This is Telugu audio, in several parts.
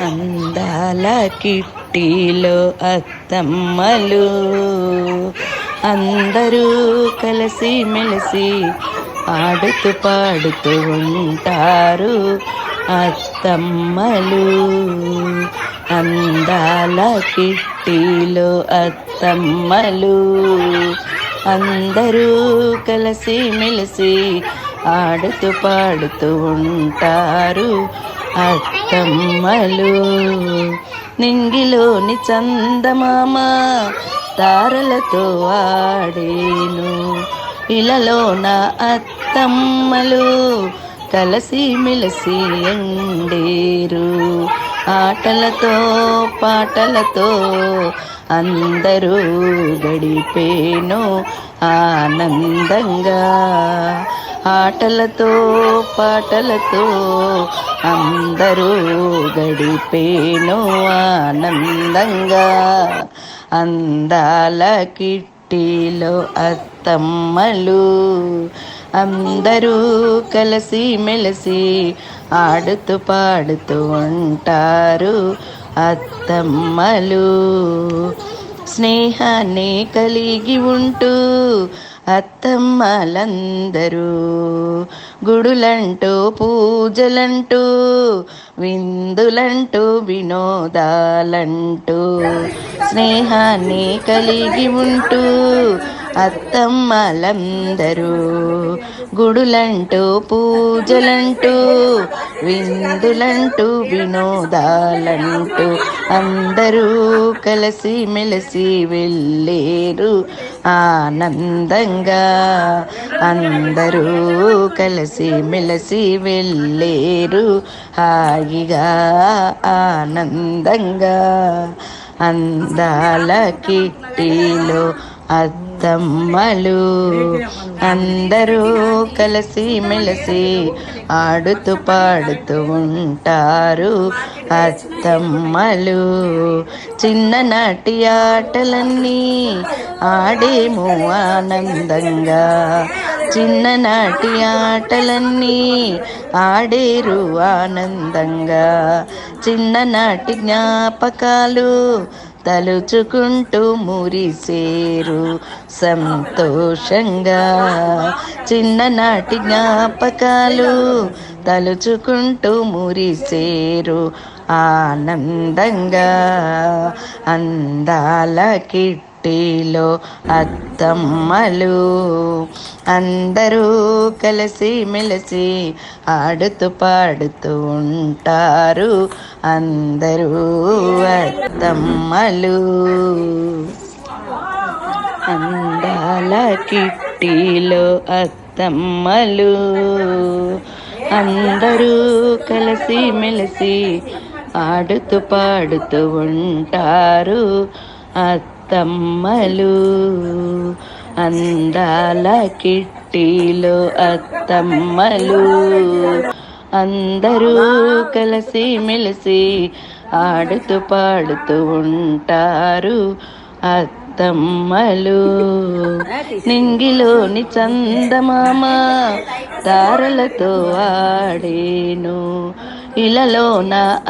అందాల కిట్టిలో అత్తమ్మలు. అందరూ కలిసి మెలిసి ఆడుతూ పాడుతూ ఉంటారు అత్తమ్మలు. అందాల కిట్టిలో అత్తమ్మలు. అందరూ కలిసి మెలిసి ఆడుతూ పాడుతూ ఉంటారు అత్తమ్మలు. నింగిలోని చందమామ తారలతో ఆడేను. ఇలలో నా అత్తమ్మలు కలసి మెలసి ఎండేరు. ఆటలతో పాటలతో అందరూ గడిపేను ఆనందంగా. ఆటలతో పాటలతో అందరూ గడిపేను ఆనందంగా. అందాల కిట్టిలో అత్తమ్మలు అందరూ కలిసి మెలిసి ఆడుతూ పాడుతూ ఉంటారు. అత్తమ్మలు స్నేహాన్ని కలిగి ఉంటూ అత్తమ్మలందరూ గుడులంటూ పూజలంటూ విందులంటూ వినోదాలంటూ స్నేహాన్ని కలిగి ఉంటూ అత్తమ్మలందరూ గుడులంటూ పూజలంటూ విందులంటూ వినోదాలంటూ అందరూ కలిసి మెలిసి వెళ్ళేరు ఆనందంగా. అందరూ కలిసి మెలిసి వెళ్ళేరు హాయిగా ఆనందంగా. అందాల కిట్టిలో అత్తమ్మలు అందరూ కలిసి మెలిసి ఆడుతూ పాడుతూ ఉంటారు. అత్తమ్మలు చిన్ననాటి ఆటలన్నీ ఆడేము ఆనందంగా. చిన్ననాటి ఆటలన్నీ ఆడేరు ఆనందంగా. చిన్ననాటి జ్ఞాపకాలు తలుచుకుంటూ మురిసేరు. సంతోషంగా చిన్ననాటి జ్ఞాపకాలు తలుచుకుంటూ మురిసేరు. ఆనందంగా అందాల కిట్టిలో అత్తమ్మలు అందరూ కలిసి మెలిసి ఆడుతూ పాడుతూ ఉంటారు. అందరూ అత్తమ్మలు అందాల కిట్టిలో అత్తమ్మలు అందరూ కలిసి మెలిసి ఆడుతూ పాడుతూ ఉంటారు. అత్తమ్మలు. అందాల కిట్టిలో అత్తమ్మలు. అందరూ కలిసి మెలిసి ఆడుతూ పాడుతూ ఉంటారు అత్తమ్మలు. నింగిలోని చందమామ తారలతో ఆడేను. ఇలలో నా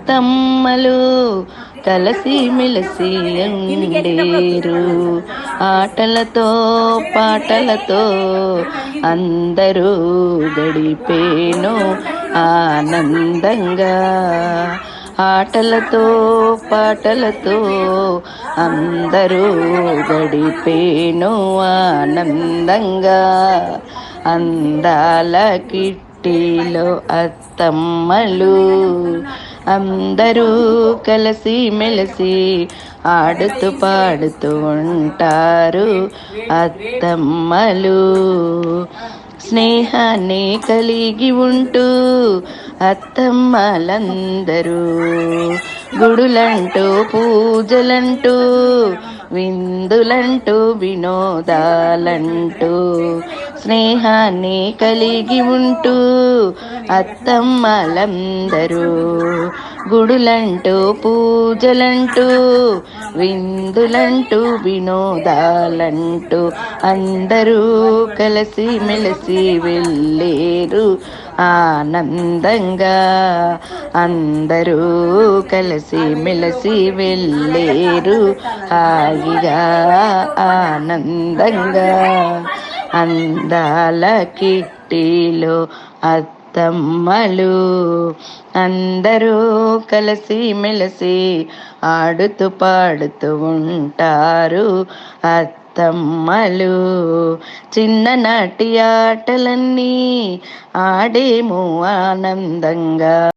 అత్తమ్మలు కలసి మెలసి ఉండేరు. ఆటలతో పాటలతో అందరూ గడిపేను ఆనందంగా. ఆటలతో పాటలతో అందరూ గడిపేను ఆనందంగా. అందాల కిట్టిలో అత్తమ్మలు అందరూ కలిసి మెలిసి ఆడుతూ పాడుతూ ఉంటారు అత్తమ్మలు. స్నేహాన్ని కలిగి ఉంటూ అత్తమ్మలందరూ గుడులంటూ పూజలంటూ విందులంటూ వినోదాలంటూ స్నేహాన్ని కలిగి ఉంటూ అత్తమ్మలందరూ గుడులంటూ పూజలంటూ విందులంటూ వినోదాలంటూ అందరూ కలిసి మెలిసి వెళ్ళేరు ఆనందంగా. అందరూ కలిసి మెలిసి వెళ్ళేరు హాయిగా ఆనందంగా. అందాల కిట్టిలో అత్తమ్మలు అందరూ కలిసి మెలిసి ఆడుతూ పాడుతూ ఉంటారు అత్తమ్మలు. చిన్ననాటి ఆటలన్నీ ఆడేము ఆనందంగా.